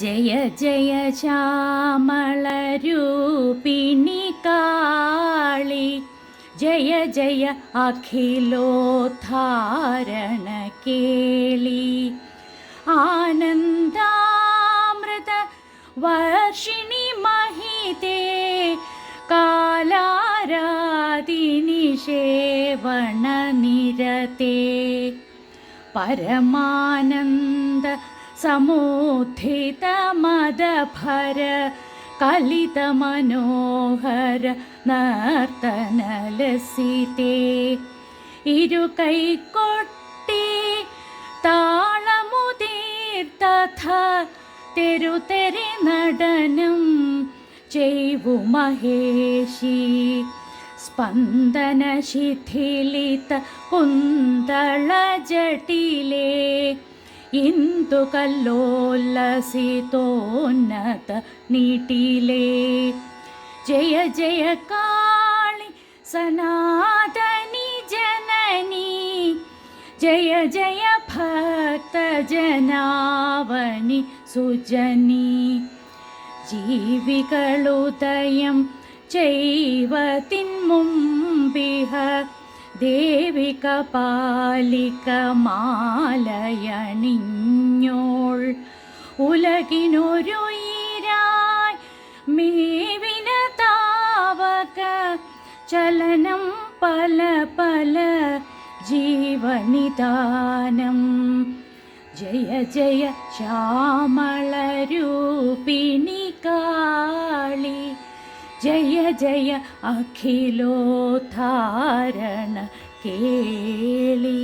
ജയ ജയ ശ്യാമളരൂപിണി കാളി. ജയ ജയ അഖിലോദ്ധാരണ കേളി. ആനന്ദാമൃത വർഷിണി മഹിതേ കാലാരാധിനി സേവണ നിരതേ. പരമാനന്ദ സമുദ്ധിത മദഭര കലിത മനോഹര നർത്തനലസിതേ. ഇരു കൈക്കൊട്ടി താളമുതീർത്തഥ തെരുതെരി നടനം ചെയ്വു മഹേഷി. സ്പന്ദനശിഥിലിത കുന്തള ജട്ടിലേ किन्तु कलोल्लसितोन्नतनिटीले जय जयकाणि सनातनि जननी जय जय भक्तजनावनि सुजनी जीविकलुदयं जैवतिन्मुम्पिह ദേവി പാലിക മാലയണിഞ്ഞോൾ ഉലകിനൊരുയിരായി മേവിന താവക ചലനം പല പല ജീവനിദാനം. ജയ ജയ ശ്യാമളരൂപിണി കാളി ജയ ജയ അഖിലോദ്ധാരണ കേളി.